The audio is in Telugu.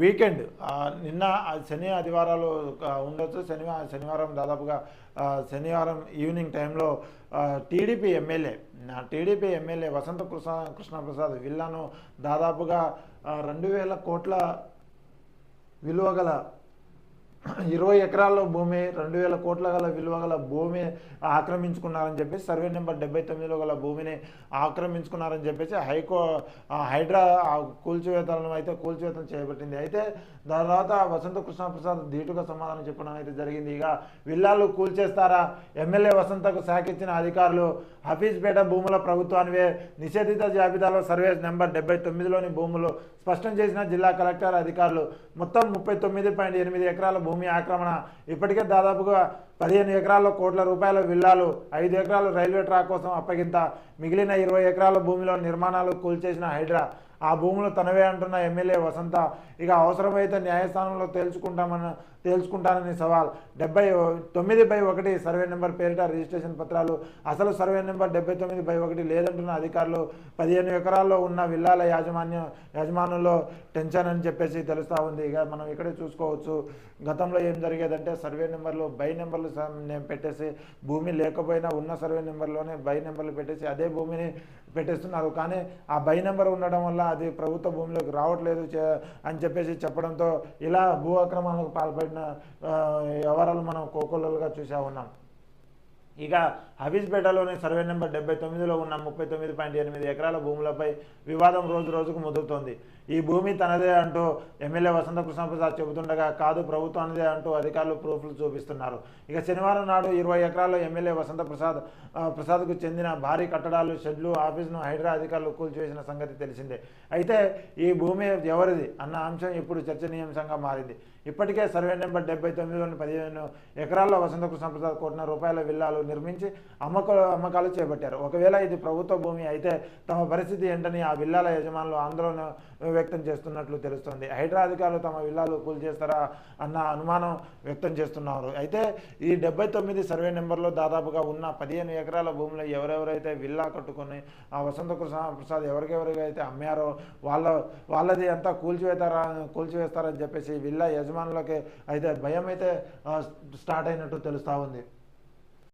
వీకెండ్ నిన్న శని ఆదివారాలు ఉండొచ్చు. శనివారం శనివారం దాదాపుగా శనివారం ఈవినింగ్ టైంలో TDP MLA TDP MLA Vasantha Krishna Krishnaprasad విల్లాను దాదాపుగా రెండు వేల కోట్ల విలువ గల ఇరవై ఎకరాల భూమి రెండు వేల కోట్ల గల విలువ గల భూమి ఆక్రమించుకున్నారని చెప్పేసి సర్వే నెంబర్ డెబ్బై తొమ్మిదిలో గల భూమిని ఆక్రమించుకున్నారని చెప్పేసి హైకో హైడ్రా కూల్చివేతలను అయితే కూల్చివేతలు చేయబట్టింది అయితే తర్వాత వసంత కృష్ణప్రసాద్ ధీటుగా సమాధానం చెప్పడం అయితే జరిగింది. ఇక విల్లాలు కూల్చేస్తారా? ఎమ్మెల్యే వసంతకు శాఖ ఇచ్చిన అధికారులు హఫీజ్పేట భూముల ప్రభుత్వానివే నిషేధిత జాబితాలో సర్వే నెంబర్ డెబ్బై తొమ్మిదిలోని భూములు స్పష్టం చేసిన జిల్లా కలెక్టర్ అధికారులు మొత్తం ముప్పై తొమ్మిది పాయింట్ ఎనిమిది ఎకరాల భూమి భూమి ఆక్రమణ. ఇప్పటికే దాదాపుగా పదిహేను ఎకరాల కోట్ల రూపాయల విల్లాలు ఐదు ఎకరాలు రైల్వే ట్రాక్ కోసం అప్పగింత. మిగిలిన ఇరవై ఎకరాల భూమిలో నిర్మాణాలు కూల్చేసిన హైడ్రా. ఆ భూములు తనవే అంటున్న ఎమ్మెల్యే వసంత ఇక అవసరమైతే న్యాయస్థానంలో తేల్చుకుంటామన్న తేల్చుకుంటానని సవాల్. డెబ్బై తొమ్మిది బై ఒకటి సర్వే నెంబర్ పేరిట రిజిస్ట్రేషన్ పత్రాలు. అసలు సర్వే నెంబర్ డెబ్బై తొమ్మిది బై ఒకటి లేదంటున్న అధికారులు పదిహేను ఎకరాల్లో ఉన్న విల్లాల యాజమాన్యం యజమానుల్లో టెన్షన్ అని చెప్పేసి తెలుస్తూ ఉంది. ఇక మనం ఇక్కడే చూసుకోవచ్చు. గతంలో ఏం జరిగేదంటే సర్వే నెంబర్లు బై నెంబర్లు నేను పెట్టేసి భూమి లేకపోయినా ఉన్న సర్వే నెంబర్లోనే బై నెంబర్లు పెట్టేసి అదే భూమిని పెట్టేస్తున్నారు. కానీ ఆ బై నెంబర్ ఉండడం వల్ల అది ప్రభుత్వ భూమిలోకి రావట్లేదు చే- అని చెప్పేసి చెప్పడంతో ఇలా భూ అక్రమాలకు పాల్పడిన వ్యవహారాలు మనం కోకొల్లలుగా చూసా ఉన్నాం. ఇక హబీజ్పేటలోని సర్వే నెంబర్ డెబ్బై తొమ్మిదిలో ఉన్న ముప్పై తొమ్మిది పాయింట్ ఎనిమిది ఎకరాల భూములపై వివాదం రోజు రోజుకు ముదురుతోంది. ఈ భూమి తనదే అంటూ ఎమ్మెల్యే వసంత కృష్ణప్రసాద్ చెబుతుండగా కాదు ప్రభుత్వానిదే అంటూ అధికారులు ప్రూఫ్లు చూపిస్తున్నారు. ఇక శనివారం నాడు ఇరవై ఎకరాల్లో ఎమ్మెల్యే వసంత ప్రసాద్ ప్రసాద్కు చెందిన భారీ కట్టడాలు షెడ్లు ఆఫీసును హైడ్రా అధికారులు కూల్చివేసిన సంగతి తెలిసిందే. అయితే ఈ భూమి ఎవరిది అన్న అంశం ఇప్పుడు చర్చనీయాంశంగా మారింది. ఇప్పటికే సర్వే నెంబర్ డెబ్బై తొమ్మిదిలోని పదిహేను ఎకరాల్లో వసంత ప్రసాద్ కోట్ల రూపాయల విల్లాలు నిర్మించి అమ్మక అమ్మకాలు చేపట్టారు. ఒకవేళ ఇది ప్రభుత్వ భూమి అయితే తమ పరిస్థితి ఏంటని ఆ విల్లాల యజమానులు ఆందోళన వ్యక్తం చేస్తున్నట్లు తెలుస్తోంది. హైడ్రా అధికారులు తమ విల్లాలు కూల్ చేస్తారా అన్న అనుమానం వ్యక్తం చేస్తున్నారు. అయితే ఈ డెబ్బై తొమ్మిది సర్వే నెంబర్లో దాదాపుగా ఉన్న పదిహేను ఎకరాల భూమిలో ఎవరెవరైతే విల్లా కట్టుకొని ఆ వసంత కృష్ణ ప్రసాద్ ఎవరికెవరికైతే అమ్మారో వాళ్ళ వాళ్ళది అంతా కూల్చివేస్తారా కూల్చివేస్తారని చెప్పేసి విల్లా యజమాని యజమానులకి అయితే భయం అయితే స్టార్ట్ అయినట్టు తెలుస్తూ ఉంది.